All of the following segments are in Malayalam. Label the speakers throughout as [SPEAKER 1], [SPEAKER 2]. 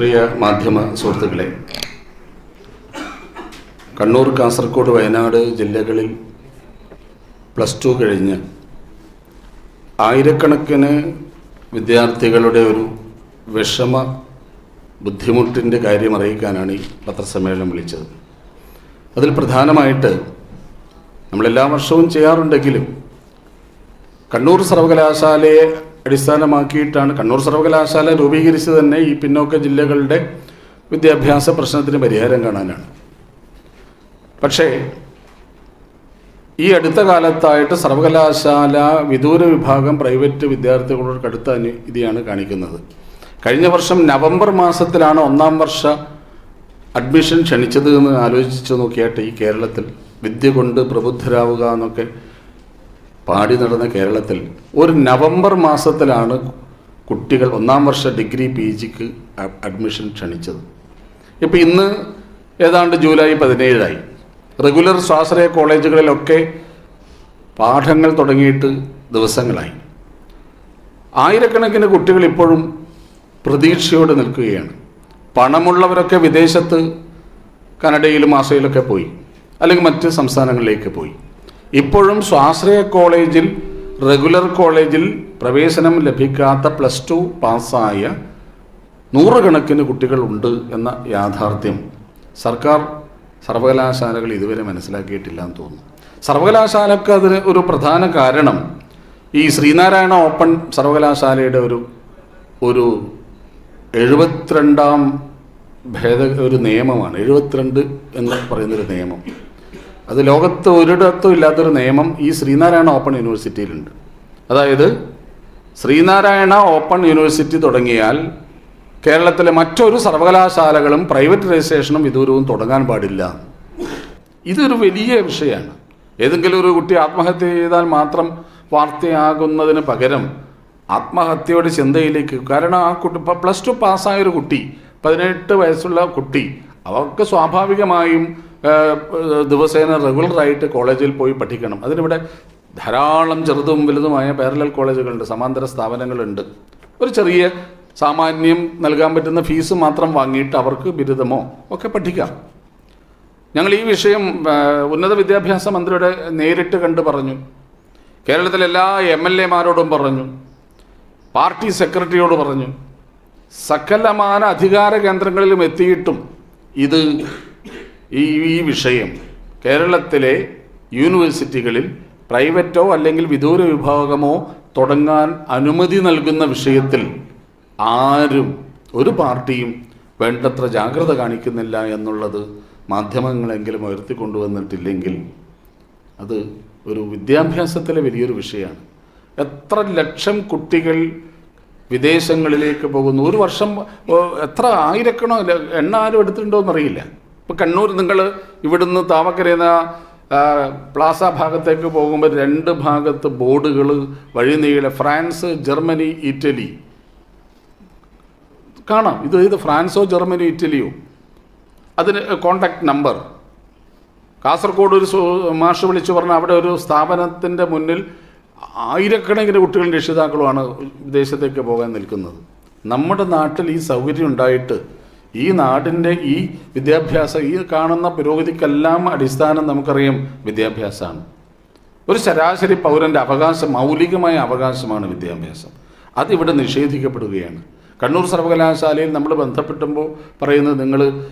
[SPEAKER 1] പ്രിയ മാധ്യമ സുഹൃത്തുക്കളെ കണ്ണൂർ കാസർഗോഡ് വയനാട് ജില്ലകളിൽ പ്ലസ് ടു കഴിഞ്ഞ് ആയിരക്കണക്കിന് വിദ്യാർത്ഥികളുടെ ഒരു വിഷമ ബുദ്ധിമുട്ടിന്റെ കാര്യം അറിയിക്കാനാണ് ഈ പത്രസമ്മേളനം വിളിച്ചത്. അതിൽ പ്രധാനമായിട്ട് നമ്മളെല്ലാ വർഷവും ചെയ്യാറുണ്ടെങ്കിലും കണ്ണൂർ സർവകലാശാലയെ അടിസ്ഥാനമാക്കിയിട്ടാണ് കണ്ണൂർ സർവകലാശാല രൂപീകരിച്ചത് തന്നെ ഈ പിന്നോക്ക ജില്ലകളുടെ വിദ്യാഭ്യാസ പ്രശ്നത്തിന് പരിഹാരം കാണാനാണ്. പക്ഷേ ഈ അടുത്ത കാലത്തായിട്ട് സർവകലാശാല വിദൂര വിഭാഗം പ്രൈവറ്റ് വിദ്യാർത്ഥികളോട് കടുത്ത ഇതിയാണ് കാണിക്കുന്നത്. കഴിഞ്ഞ വർഷം നവംബർ മാസത്തിലാണ് ഒന്നാം വർഷ അഡ്മിഷൻ ക്ഷണിച്ചത് എന്ന് ആലോചിച്ച് നോക്കിയാട്ട് ഈ കേരളത്തിൽ. വിദ്യ കൊണ്ട് പ്രബുദ്ധരാവുക എന്നൊക്കെ പാടി നടന്ന കേരളത്തിൽ ഒരു നവംബർ മാസത്തിലാണ് കുട്ടികൾ ഒന്നാം വർഷ ഡിഗ്രി പി ജിക്ക് അഡ്മിഷൻ ക്ഷണിച്ചത്. ഇപ്പം ഇന്ന് ഏതാണ്ട് ജൂലൈ പതിനേഴായി. റെഗുലർ സ്വാശ്രയ കോളേജുകളിലൊക്കെ പാഠങ്ങൾ തുടങ്ങിയിട്ട് ദിവസങ്ങളായി. ആയിരക്കണക്കിന് കുട്ടികൾ ഇപ്പോഴും പ്രതീക്ഷയോടെ നിൽക്കുകയാണ്. പണമുള്ളവരൊക്കെ വിദേശത്ത് കനഡയിലും ആസ്ട്രേലിയയിലൊക്കെ പോയി. അല്ലെങ്കിൽ മറ്റ് സംസ്ഥാനങ്ങളിലേക്ക് പോയി. ഇപ്പോഴും സ്വാശ്രയ കോളേജിൽ റെഗുലർ കോളേജിൽ പ്രവേശനം ലഭിക്കാത്ത പ്ലസ് ടു പാസ്സായ നൂറുകണക്കിന് കുട്ടികളുണ്ട് എന്ന യാഥാർത്ഥ്യം സർക്കാർ സർവകലാശാലകൾ ഇതുവരെ മനസ്സിലാക്കിയിട്ടില്ല എന്ന് തോന്നുന്നു. സർവകലാശാലക്ക് അതിന് ഒരു പ്രധാന കാരണം ഈ ശ്രീനാരായണ ഓപ്പൺ സർവകലാശാലയുടെ ഒരു ഒരു എഴുപത്തിരണ്ടാം ഭേദ ഒരു നിയമമാണ്. എഴുപത്തിരണ്ട് എന്ന് പറയുന്നൊരു നിയമം. അത് ലോകത്ത് ഒരിടത്തും ഇല്ലാത്തൊരു നിയമം ഈ ശ്രീനാരായണ ഓപ്പൺ യൂണിവേഴ്സിറ്റിയിലുണ്ട്. അതായത് ശ്രീനാരായണ ഓപ്പൺ യൂണിവേഴ്സിറ്റി തുടങ്ങിയാൽ കേരളത്തിലെ മറ്റൊരു സർവകലാശാലകളും പ്രൈവറ്റ് രജിസ്ട്രേഷനും വിദൂരവും തുടങ്ങാൻ പാടില്ല. ഇതൊരു വലിയ വിഷയമാണ്. ഏതെങ്കിലും ഒരു കുട്ടി ആത്മഹത്യ ചെയ്താൽ മാത്രം വാർത്തയാകുന്നതിന് പകരം ആത്മഹത്യയുടെ ചിന്തയിലേക്ക് കാരണം ആ കുട്ടി പ്ലസ് ടു പാസ്സായ ഒരു കുട്ടി പതിനെട്ട് വയസ്സുള്ള കുട്ടി അവർക്ക് സ്വാഭാവികമായും ദിവസേന റെഗുലറായിട്ട് കോളേജിൽ പോയി പഠിക്കണം. അതിനിവിടെ ധാരാളം ചെറുതും വലുതുമായ പാരലൽ കോളേജുകളുണ്ട് സമാന്തര സ്ഥാപനങ്ങളുണ്ട്. ഒരു ചെറിയ സാമാന്യം നൽകാൻ പറ്റുന്ന ഫീസ് മാത്രം വാങ്ങിയിട്ട് അവർക്ക് ബിരുദമോ ഒക്കെ പഠിക്കാം. ഞങ്ങൾ ഈ വിഷയം ഉന്നത വിദ്യാഭ്യാസ മന്ത്രിയുടെ നേരിട്ട് കണ്ട് പറഞ്ഞു. കേരളത്തിലെ എല്ലാ എം എൽ എമാരോടും പറഞ്ഞു. പാർട്ടി സെക്രട്ടറിയോട് പറഞ്ഞു. സകലമാന അധികാര കേന്ദ്രങ്ങളിലും എത്തിയിട്ടും ഇത് ഈ ഈ വിഷയം കേരളത്തിലെ യൂണിവേഴ്സിറ്റികളിൽ പ്രൈവറ്റോ അല്ലെങ്കിൽ വിദൂര വിഭാഗമോ തുടങ്ങാൻ അനുമതി നൽകുന്ന വിഷയത്തിൽ ആരും ഒരു പാർട്ടിയും വേണ്ടത്ര ജാഗ്രത കാണിക്കുന്നില്ല എന്നുള്ളത് മാധ്യമങ്ങളെങ്കിലും ഉയർത്തിക്കൊണ്ടുവന്നിട്ടില്ലെങ്കിൽ അത് ഒരു വിദ്യാഭ്യാസത്തിലെ വലിയൊരു വിഷയമാണ്. എത്ര ലക്ഷം കുട്ടികൾ വിദേശങ്ങളിലേക്ക് പോകുന്നു? ഒരു വർഷം എത്ര ആയിരക്കണോ എണ്ണ ആരും എടുത്തിട്ടുണ്ടോ എന്നറിയില്ല ഇപ്പം കണ്ണൂർ നിങ്ങൾ ഇവിടുന്ന് താമക്കരയെന്ന പ്ലാസ ഭാഗത്തേക്ക് പോകുമ്പോൾ രണ്ട് ഭാഗത്ത് ബോർഡുകൾ വഴി നീളെ ഫ്രാൻസ് ജർമ്മനി ഇറ്റലി. കാണാം. ഇത് ഇത് ഫ്രാൻസോ ജർമ്മനിയോ ഇറ്റലിയോ? അതിന് കോണ്ടാക്ട് നമ്പർ. കാസർഗോഡ് ഒരു മാഷ് വിളിച്ചു പറഞ്ഞാൽ അവിടെ ഒരു സ്ഥാപനത്തിന്റെ മുന്നിൽ ആയിരക്കണക്കിന് കുട്ടികളും രക്ഷിതാക്കളുമാണ് വിദേശത്തേക്ക് പോകാൻ നിൽക്കുന്നത്. നമ്മുടെ നാട്ടിൽ ഈ സൗകര്യം ഉണ്ടായിട്ട് ഈ നാടിന്റെ ഈ വിദ്യാഭ്യാസം ഈ കാണുന്ന പുരോഗതിക്കെല്ലാം അടിസ്ഥാനം നമുക്കറിയാം വിദ്യാഭ്യാസമാണ്. ഒരു ശരാശരി പൗരന്റെ അവകാശം മൗലികമായ അവകാശമാണ് വിദ്യാഭ്യാസം. അതിവിടെ നിഷേധിക്കപ്പെടുകയാണ്. കണ്ണൂർ സർവകലാശാലയിൽ നമ്മൾ ബന്ധപ്പെട്ടുമ്പോൾ പറയുന്നത് നിങ്ങൾ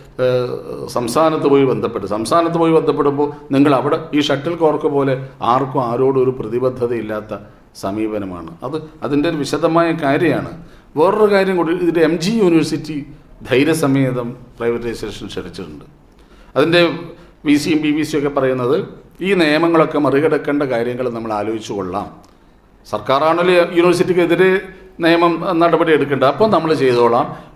[SPEAKER 1] സംസ്ഥാനത്ത് പോയി ബന്ധപ്പെട്ട്. സംസ്ഥാനത്ത് പോയി ബന്ധപ്പെടുമ്പോൾ നിങ്ങൾ അവിടെ ഈ ഷട്ടിൽ കോർക്ക് പോലെ ആർക്കും ആരോടും ഒരു പ്രതിബദ്ധതയില്ലാത്ത സമീപനമാണ്. അത് അതിന്റെ ഒരു വിശദമായ കാര്യമാണ്. വേറൊരു കാര്യം കൂടി ഇതിന്റെ എം ജി യൂണിവേഴ്സിറ്റി ധൈര്യസമേതം പ്രൈവറ്റൈസേഷൻ ക്ഷണിച്ചിട്ടുണ്ട്. അതിന്റെ വി സിയും ബി ബി സിയും ഒക്കെ പറയുന്നത് ഈ നിയമങ്ങളൊക്കെ മറികടക്കേണ്ട കാര്യങ്ങൾ നമ്മൾ ആലോചിച്ചു കൊള്ളാം. സർക്കാരാണല്ലോ യൂണിവേഴ്സിറ്റിക്കെതിരെ നിയമം നടപടി എടുക്കേണ്ടത്. അപ്പോൾ നമ്മൾ ചെയ്തോളാം.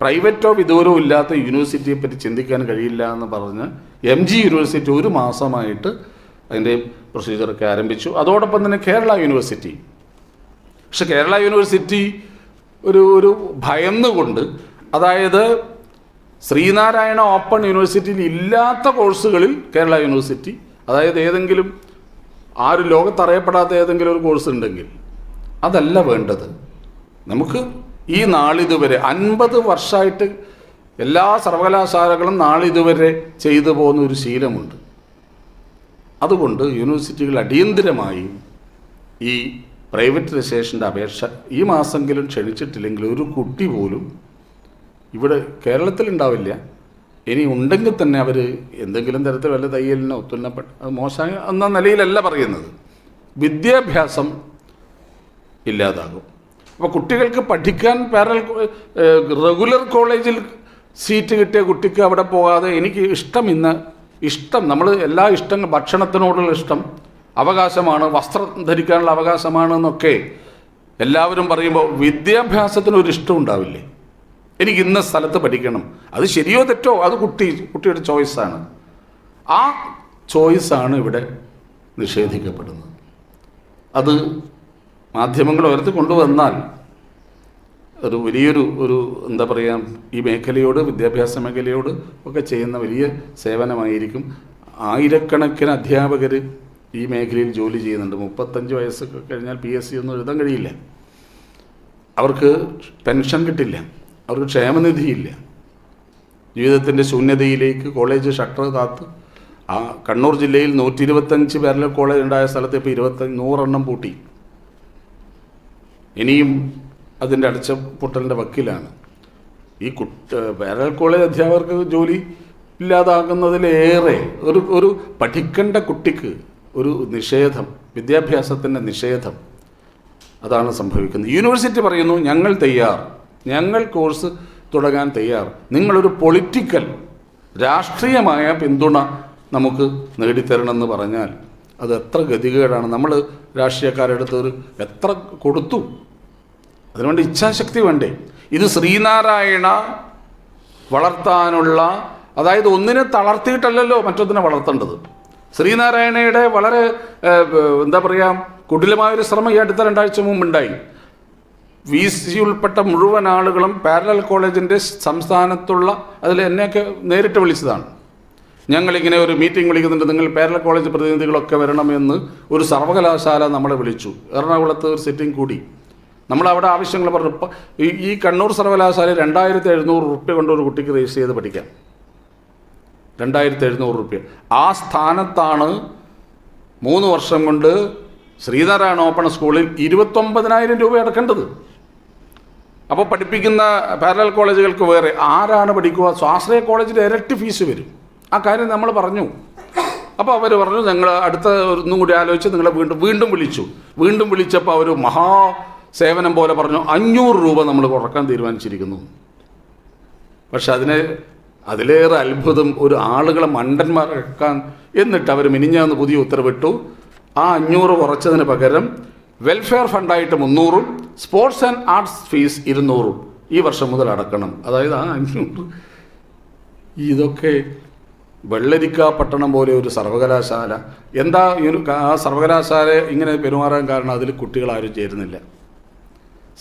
[SPEAKER 1] പ്രൈവറ്റോ വിദൂരോ ഇല്ലാത്ത യൂണിവേഴ്സിറ്റിയെ പറ്റി ചിന്തിക്കാൻ കഴിയില്ല എന്ന് പറഞ്ഞ് എം ജി യൂണിവേഴ്സിറ്റി ഒരു മാസമായിട്ട് അതിന്റെ പ്രൊസീജിയറൊക്കെ ആരംഭിച്ചു. അതോടൊപ്പം തന്നെ കേരള യൂണിവേഴ്സിറ്റി. പക്ഷെ കേരള യൂണിവേഴ്സിറ്റി ഒരു ഒരു ഭയന്നുകൊണ്ട് അതായത് ശ്രീനാരായണ ഓപ്പൺ യൂണിവേഴ്സിറ്റിയിൽ ഇല്ലാത്ത കോഴ്സുകളിൽ കേരള യൂണിവേഴ്സിറ്റി അതായത് ഏതെങ്കിലും ആരും ലോകത്തറിയപ്പെടാത്ത ഏതെങ്കിലും ഒരു കോഴ്സ് ഉണ്ടെങ്കിൽ അതല്ല വേണ്ടത്. നമുക്ക് ഈ നാളിതുവരെ അൻപത് വർഷമായിട്ട് എല്ലാ സർവകലാശാലകളും നാളിതുവരെ ചെയ്തു പോകുന്ന ഒരു ശീലമുണ്ട്. അതുകൊണ്ട് യൂണിവേഴ്സിറ്റികൾ അടിയന്തിരമായി ഈ പ്രൈവറ്റ് രജിസ്ട്രേഷന്റെ അപേക്ഷ ഈ മാസമെങ്കിലും ക്ഷണിച്ചിട്ടില്ലെങ്കിൽ ഒരു കുട്ടി പോലും ഇവിടെ കേരളത്തിൽ ഉണ്ടാവില്ല ഇനി ഉണ്ടെങ്കിൽ തന്നെ അവർ എന്തെങ്കിലും തരത്തിൽ വല്ല തയ്യലിനോ തുന്നപ്പെട്ട അത് മോശം എന്ന നിലയിലല്ല പറയുന്നത്. വിദ്യാഭ്യാസം ഇല്ലാതാകും. അപ്പോൾ കുട്ടികൾക്ക് പഠിക്കാൻ പാരൽ റെഗുലർ കോളേജിൽ സീറ്റ് കിട്ടിയ കുട്ടിക്ക് അവിടെ പോകാതെ എനിക്ക് ഇഷ്ടം ഇന്ന് ഇഷ്ടം. നമ്മൾ എല്ലാ ഇഷ്ടങ്ങൾ ഭക്ഷണത്തിനോടുള്ള ഇഷ്ടം അവകാശമാണ് വസ്ത്രം ധരിക്കാനുള്ള അവകാശമാണ് എന്നൊക്കെ എല്ലാവരും പറയുമ്പോൾ വിദ്യാഭ്യാസത്തിന് ഒരു ഇഷ്ടം ഉണ്ടാവില്ലേ? എനിക്ക് ഇന്ന സ്ഥലത്ത് പഠിക്കണം. അത് ശരിയോ തെറ്റോ? അത് കുട്ടി കുട്ടിയുടെ ചോയ്സാണ് ആ ചോയ്സാണ് ഇവിടെ നിഷേധിക്കപ്പെടുന്നത്. അത് മാധ്യമങ്ങൾ ഉയർത്തി കൊണ്ടുവന്നാൽ ഒരു വലിയൊരു ഒരു എന്താ പറയുക ഈ മേഖലയോട് വിദ്യാഭ്യാസ മേഖലയോട് ഒക്കെ ചെയ്യുന്ന വലിയ സേവനമായിരിക്കും. ആയിരക്കണക്കിന് അധ്യാപകർ ഈ മേഖലയിൽ ജോലി ചെയ്യുന്നുണ്ട്. മുപ്പത്തഞ്ച് വയസ്സൊക്കെ കഴിഞ്ഞാൽ പി എസ് സി ഒന്നും എഴുതാൻ കഴിയില്ല. അവർക്ക് പെൻഷൻ കിട്ടില്ല. അവർക്ക് ക്ഷേമനിധിയില്ല. ജീവിതത്തിന്റെ ശൂന്യതയിലേക്ക് കോളേജ് ഷട്ടർ കാത്ത് ആ കണ്ണൂർ ജില്ലയിൽ നൂറ്റി ഇരുപത്തഞ്ച് പാരലൽ കോളേജ് ഉണ്ടായ സ്ഥലത്ത് ഇപ്പോൾ ഇരുപത്തഞ്ച് നൂറെണ്ണം പൂട്ടി. ഇനിയും അതിന്റെ അടച്ചപൊട്ടലിന്റെ വക്കിലാണ്. ഈ കുട്ട പാരലൽ കോളേജ് അധ്യാപകർക്ക് ജോലി ഇല്ലാതാകുന്നതിലേറെ ഒരു ഒരു പഠിക്കേണ്ട കുട്ടിക്ക് ഒരു നിഷേധം വിദ്യാഭ്യാസത്തിന്റെ നിഷേധം. അതാണ് സംഭവിക്കുന്നത്. യൂണിവേഴ്സിറ്റി പറയുന്നു ഞങ്ങൾ തയ്യാർ. ഞങ്ങൾ കോഴ്സ് തുടങ്ങാൻ തയ്യാർ. നിങ്ങളൊരു പൊളിറ്റിക്കൽ രാഷ്ട്രീയമായ പിന്തുണ നമുക്ക് നേടിത്തരണമെന്ന് പറഞ്ഞാൽ അത് എത്ര ഗതികേടാണ്. നമ്മൾ രാഷ്ട്രീയക്കാരുടെ അടുത്ത് ഒരു എത്ര കൊടുത്തു. അതിനുവേണ്ടി ഇച്ഛാശക്തി വേണ്ടേ. ഇത് ശ്രീനാരായണ വളർത്താനുള്ള അതായത് ഒന്നിനെ തളർത്തിയിട്ടല്ലല്ലോ മറ്റൊന്നിനെ വളർത്തേണ്ടത്. ശ്രീനാരായണയുടെ വളരെ എന്താ പറയുക കുടിലമായൊരു ശ്രമം ഈ അടുത്ത രണ്ടാഴ്ച മുമ്പുണ്ടായി വി സി ഉൾപ്പെട്ട മുഴുവൻ ആളുകളും പാരലൽ കോളേജിന്റെ സംസ്ഥാനത്തുള്ള അതിൽ എന്നെയൊക്കെ നേരിട്ട് വിളിച്ചതാണ്. ഞങ്ങളിങ്ങനെ ഒരു മീറ്റിംഗ് വിളിക്കുന്നുണ്ട്. നിങ്ങൾ പാരലൽ കോളേജ് പ്രതിനിധികളൊക്കെ വരണമെന്ന് ഒരു സർവകലാശാല നമ്മളെ വിളിച്ചു. എറണാകുളത്ത് ഒരു സിറ്റിംഗ് കൂടി. നമ്മൾ അവിടെ ആവശ്യങ്ങൾ പറഞ്ഞു. ഈ കണ്ണൂർ സർവകലാശാല രണ്ടായിരത്തി എഴുന്നൂറ് റുപ്യ കൊണ്ട് ഒരു കുട്ടിക്ക് രജിസ്റ്റർ ചെയ്ത് പഠിക്കാം. രണ്ടായിരത്തി എഴുന്നൂറ് റുപ്യ. ആ സ്ഥാനത്താണ് മൂന്ന് വർഷം കൊണ്ട് ശ്രീനാരായണ ഓപ്പൺ സ്കൂളിൽ ഇരുപത്തൊമ്പതിനായിരം രൂപ അടക്കേണ്ടത്. അപ്പോൾ പഠിപ്പിക്കുന്ന പാരലൽ കോളേജുകൾക്ക് വേറെ ആരാണ് പഠിക്കുക? സ്വാശ്രയ കോളേജിൽ ഇരട്ടി ഫീസ് വരും. ആ കാര്യം നമ്മൾ പറഞ്ഞു. അപ്പോൾ അവർ പറഞ്ഞു ഞങ്ങൾ അടുത്ത ഒന്നും കൂടി ആലോചിച്ച് നിങ്ങളെ വീണ്ടും വീണ്ടും വിളിച്ചു. വീണ്ടും വിളിച്ചപ്പോൾ അവർ മഹാ സേവനം പോലെ പറഞ്ഞു അഞ്ഞൂറ് രൂപ നമ്മൾ കുറയ്ക്കാൻ തീരുമാനിച്ചിരിക്കുന്നു. പക്ഷെ അതിന് അതിലേറെ അത്ഭുതം ഒരു ആളുകളെ മണ്ടന്മാരാക്കാൻ എന്നിട്ട് അവർ മിനിഞ്ഞാന്ന് പുതിയ ഉത്തരവിട്ടു. ആ അഞ്ഞൂറ് കുറച്ചതിന് പകരം വെൽഫെയർ ഫണ്ടായിട്ട് മുന്നൂറും സ്പോർട്സ് ആൻഡ് ആർട്സ് ഫീസ് ഇരുന്നൂറും ഈ വർഷം മുതൽ അടക്കണം. അതായത് ആ അഞ്ഞൂറ്. ഇതൊക്കെ വെള്ളരിക്ക പട്ടണം പോലെ ഒരു സർവകലാശാല. എന്താ ആ സർവകലാശാല ഇങ്ങനെ പെരുമാറാൻ കാരണം അതിൽ കുട്ടികൾ ആരും ചേരുന്നില്ല.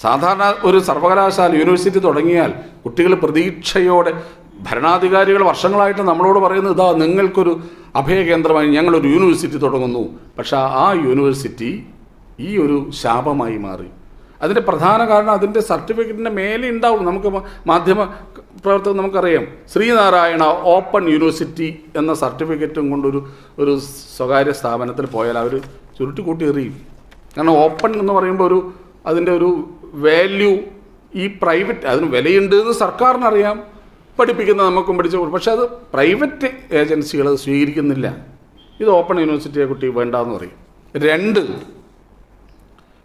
[SPEAKER 1] സാധാരണ ഒരു സർവകലാശാല യൂണിവേഴ്സിറ്റി തുടങ്ങിയാൽ കുട്ടികൾ പ്രതീക്ഷയോടെ ഭരണാധികാരികൾ വർഷങ്ങളായിട്ട് നമ്മളോട് പറയുന്നത് ഇതാ നിങ്ങൾക്കൊരു അഭയകേന്ദ്രമായി ഞങ്ങളൊരു യൂണിവേഴ്സിറ്റി തുടങ്ങുന്നു. പക്ഷേ ആ യൂണിവേഴ്സിറ്റി ഈ ഒരു ശാപമായി മാറി. അതിന്റെ പ്രധാന കാരണം അതിന്റെ സർട്ടിഫിക്കറ്റിന്റെ മേലെ ഉണ്ടാവും നമുക്ക് മാധ്യമ പ്രവർത്തകർ നമുക്കറിയാം. ശ്രീനാരായണ ഓപ്പൺ യൂണിവേഴ്സിറ്റി എന്ന സർട്ടിഫിക്കറ്റും കൊണ്ടൊരു ഒരു സ്വകാര്യ സ്ഥാപനത്തിൽ പോയാൽ അവർ ചുരുട്ടിക്കൂട്ടി എറിയും. കാരണം ഓപ്പൺ എന്ന് പറയുമ്പോൾ ഒരു അതിന്റെ ഒരു വാല്യൂ ഈ പ്രൈവറ്റ് അതിന് വിലയുണ്ട് എന്ന് സർക്കാരിനറിയാം. പഠിപ്പിക്കുന്ന നമുക്കും പഠിച്ച പക്ഷേ അത് പ്രൈവറ്റ് ഏജൻസികൾ അത് സ്വീകരിക്കുന്നില്ല. ഇത് ഓപ്പൺ യൂണിവേഴ്സിറ്റിയെ കുട്ടി വേണ്ടാന്ന് പറയും. രണ്ട്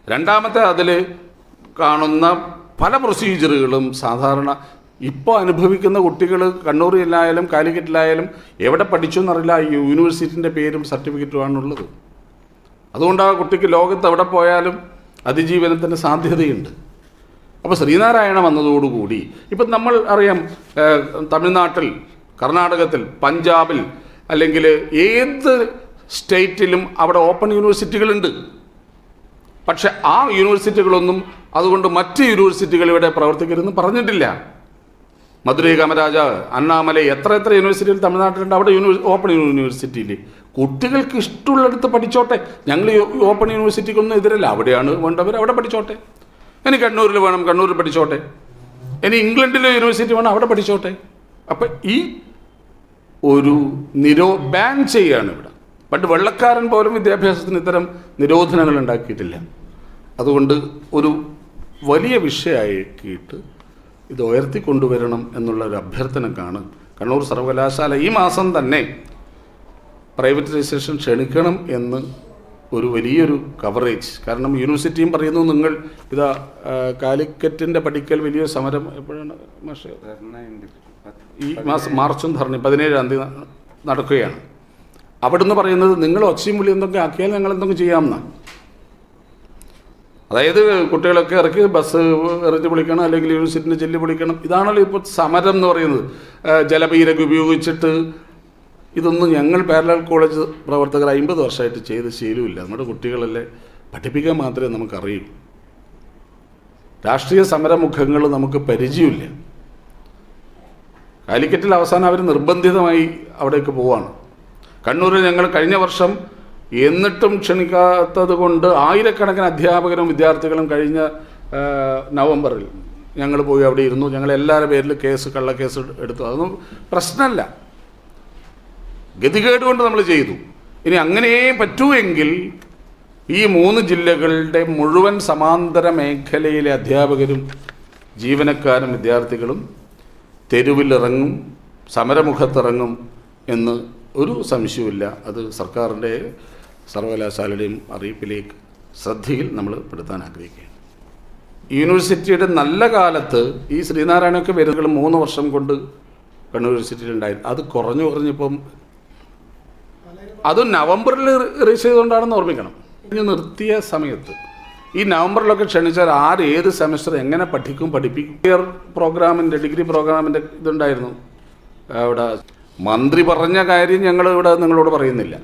[SPEAKER 1] രണ്ടാമത്തെ അതിൽ കാണുന്ന പല പ്രൊസീജിയറുകളും സാധാരണ ഇപ്പോൾ അനുഭവിക്കുന്ന കുട്ടികൾ കണ്ണൂരിലായാലും കാലിക്കറ്റിലായാലും എവിടെ പഠിച്ചു എന്നറിയില്ല. ഈ യൂണിവേഴ്സിറ്റിന്റെ പേരും സർട്ടിഫിക്കറ്റുമാണുള്ളത് അതുകൊണ്ട് ആ കുട്ടിക്ക് ലോകത്ത് എവിടെ പോയാലും അതിജീവനത്തിന് സാധ്യതയുണ്ട്. അപ്പോൾ ശ്രീനാരായണ വന്നതോടുകൂടി ഇപ്പം നമ്മൾ അറിയാം തമിഴ്നാട്ടിൽ കർണാടകത്തിൽ പഞ്ചാബിൽ അല്ലെങ്കിൽ ഏത് സ്റ്റേറ്റിലും അവിടെ ഓപ്പൺ യൂണിവേഴ്സിറ്റികളുണ്ട് പക്ഷെ ആ യൂണിവേഴ്സിറ്റികളൊന്നും അതുകൊണ്ട് മറ്റ് യൂണിവേഴ്സിറ്റികൾ ഇവിടെ പ്രവർത്തിക്കരുതെന്ന് പറഞ്ഞിട്ടില്ല. മധുരൈ കാമരാജ അണ്ണാമല എത്ര എത്ര യൂണിവേഴ്സിറ്റികൾ തമിഴ്നാട്ടിലുണ്ട്. അവിടെ യൂണിവേഴ്സ് ഓപ്പൺ യൂണിവേഴ്സിറ്റിയിൽ കുട്ടികൾക്ക് ഇഷ്ടമുള്ളിടത്ത് പഠിച്ചോട്ടെ. ഞങ്ങൾ ഓപ്പൺ യൂണിവേഴ്സിറ്റിക്കൊന്നും എതിരല്ല. അവിടെയാണ് വേണ്ടവർ അവിടെ പഠിച്ചോട്ടെ. ഇനി കണ്ണൂരിൽ വേണം കണ്ണൂരിൽ പഠിച്ചോട്ടെ. ഇനി ഇംഗ്ലണ്ടിലെ യൂണിവേഴ്സിറ്റി വേണം അവിടെ പഠിച്ചോട്ടെ. അപ്പം ഈ ഒരു നിരോ ബാൻ ചെയ്യാണ് ഇവിടെ. പണ്ട് വെള്ളക്കാരൻ പോലും വിദ്യാഭ്യാസത്തിന് ഇത്തരം നിരോധനങ്ങൾ ഉണ്ടാക്കിയിട്ടില്ല. അതുകൊണ്ട് ഒരു വലിയ വിഷയമാക്കിയിട്ട് ഇത് ഉയർത്തിക്കൊണ്ടുവരണം എന്നുള്ള ഒരു അഭ്യർത്ഥനക്കാണ് കണ്ണൂർ സർവകലാശാല ഈ മാസം തന്നെ പ്രൈവറ്റൈസേഷൻ ക്ഷണിക്കണം എന്ന് ഒരു വലിയൊരു കവറേജ് കാരണം യൂണിവേഴ്സിറ്റിയും പറയുന്നു നിങ്ങൾ ഇതാ കാലിക്കറ്റിന്റെ പഠിക്കൽ വലിയ സമരം എപ്പോഴാണ് ഈ മാസം മാർച്ചും ധർണി പതിനേഴാം തീയതി നടക്കുകയാണ്. അവിടുന്ന് പറയുന്നത് നിങ്ങൾ ഒച്ചയും വിളി എന്തൊക്കെ ആക്കിയാൽ ഞങ്ങൾ എന്തെങ്കിലും ചെയ്യാമെന്നാണ്. അതായത് കുട്ടികളൊക്കെ ഇറക്കി ബസ് എറിഞ്ഞ് പൊളിക്കണം അല്ലെങ്കിൽ യൂണിവേഴ്സിറ്റിന്റെ ചെല്ലി പൊളിക്കണം. ഇതാണല്ലോ ഇപ്പോൾ സമരം എന്ന് പറയുന്നത്. ജലപീരക ഉപയോഗിച്ചിട്ട് ഇതൊന്നും ഞങ്ങൾ പാരലൽ കോളേജ് പ്രവർത്തകർ അമ്പത് വർഷമായിട്ട് ചെയ്ത് ശീലമില്ല. നമ്മുടെ കുട്ടികളല്ലേ പഠിപ്പിക്കാൻ മാത്രമേ നമുക്കറിയൂ. രാഷ്ട്രീയ സമരമുഖങ്ങൾ നമുക്ക് പരിചയമില്ല. കാലിക്കറ്റിൽ അവസാനം അവർ നിർബന്ധിതമായി അവിടേക്ക് പോവാണ്. കണ്ണൂരിൽ ഞങ്ങൾ കഴിഞ്ഞ വർഷം എന്നിട്ടും ക്ഷണിക്കാത്തത് കൊണ്ട് ആയിരക്കണക്കിന് അധ്യാപകരും വിദ്യാർത്ഥികളും കഴിഞ്ഞ നവംബറിൽ ഞങ്ങൾ പോയി അവിടെ ഇരുന്നു. ഞങ്ങൾ എല്ലാവരുടെ പേരിൽ കേസ് കള്ളക്കേസ് എടുത്തു. അതൊന്നും പ്രശ്നമല്ല. ഗതികേട് കൊണ്ട് നമ്മൾ ചെയ്തു. ഇനി അങ്ങനെ പറ്റൂ ഈ മൂന്ന് ജില്ലകളുടെ മുഴുവൻ സമാന്തര മേഖലയിലെ അധ്യാപകരും ജീവനക്കാരും വിദ്യാർത്ഥികളും തെരുവിലിറങ്ങും സമരമുഖത്തിറങ്ങും എന്ന് ഒരു സംശയവുമില്ല. അത് സർക്കാരിന്റെ സർവകലാശാലയുടെയും അറിയിപ്പിലേക്ക് ശ്രദ്ധയിൽ നമ്മൾ പെടുത്താൻ ആഗ്രഹിക്കുകയാണ്. യൂണിവേഴ്സിറ്റിയുടെ നല്ല കാലത്ത് ഈ ശ്രീനാരായണൊക്കെ വരുന്നുകൾ മൂന്ന് വർഷം കൊണ്ട് കണ്ണൂർ യൂണിവേഴ്സിറ്റിയിൽ ഉണ്ടായിരുന്നു. അത് കുറഞ്ഞു കുറഞ്ഞിപ്പം അത് നവംബറിൽ റിലീസ് ചെയ്തുകൊണ്ടാണെന്ന് ഓർമ്മിക്കണം. കഴിഞ്ഞ് നിർത്തിയ സമയത്ത്. ഈ നവംബറിലൊക്കെ ക്ഷണിച്ചാൽ ആര് ഏത് സെമസ്റ്റർ എങ്ങനെ പഠിക്കും പഠിപ്പിക്കും? ഇയർ പ്രോഗ്രാമിന്റെ ഡിഗ്രി പ്രോഗ്രാമിന്റെ ഇതുണ്ടായിരുന്നു. അവിടെ മന്ത്രി പറഞ്ഞ കാര്യം ഞങ്ങൾ ഇവിടെ നിങ്ങളോട് പറയുന്നില്ല.